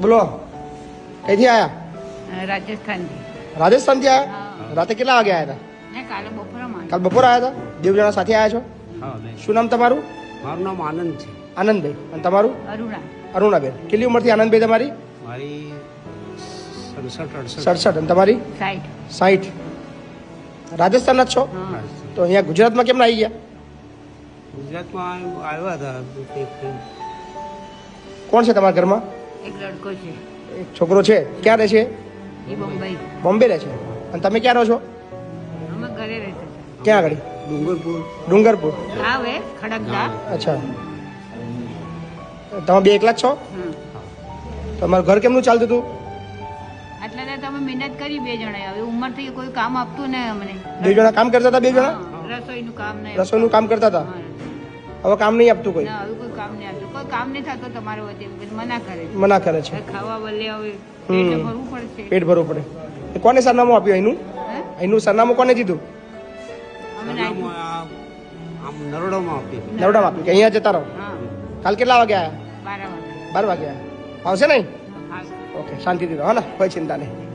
બોલો. ક્યાંથી આયા? રાજસ્થાનથી. રાજસ્થાનથી આયા? રાતે કેટલા વાગે આયા હતા કાલે બપોર આયા. હતા દેવ જણા સાથે આયા છો? શું નામ તમારું? મારું નામ આનંદ છે. આનંદભાઈ. અને તમારું? અરુણા. અરુણાબેન. કેટલી ઉંમરથી આનંદભાઈ તમારી? મારી સડસઠ અને તમારી? સાઠ રાજસ્થાનના જ છો? તો અહીંયા ગુજરાતમાં કેમ આવી ગયા? ગુજરાતમાં આવ્યા હતા. કોણ છે તમારા ઘરમાં? એક લડકો છે. એક છોકરો છે. ક્યાં રહે છે? એ બોમ્બઈ બોમ્બે રહે છે. અને તમે ક્યાં રહો છો? અમે ઘરે રહે છે ક્યાં આગળ? ડુંગરપુર. ડુંગરપુર. આવે ખડકદા અચ્છા. તમે બે એકલા જ છો? તમારું ઘર કેમનું ચાલતું હતું? એટલે તમે મહેનત કરી બે જણાએ. હવે ઉંમર થઈ કોઈ કામ આપતું નહીં અમને. બે જણા કામ કરતા હતા બે જણા? રસોઈનું કામ નહીં. રસોઈનું કામ કરતા હતા? હા. હવે કામ નહીં આપતું કોઈ? ના હવે કોઈ કામ નહીં આપતું. કોઈ કામ નહીં થતું તમારે વચ્ચે મના કરે છે. મના કરે છે. ખાવા બદલે હવે પેટ ભરવું પડશે પેટ ભરવું પડે. કોને સરનામું આપ્યું એનું એનું સરનામું કોને દીધું? નરોડામાં આપ્યું. કે અહીંયા જતા રહો? હા. કાલ કેટલા વાગે આવ્યા બારા બાર વાગે આવ્યા આવશે નહીં? ઓકે શાંતિથી રહો. ને કોઈ ચિંતા નહીં.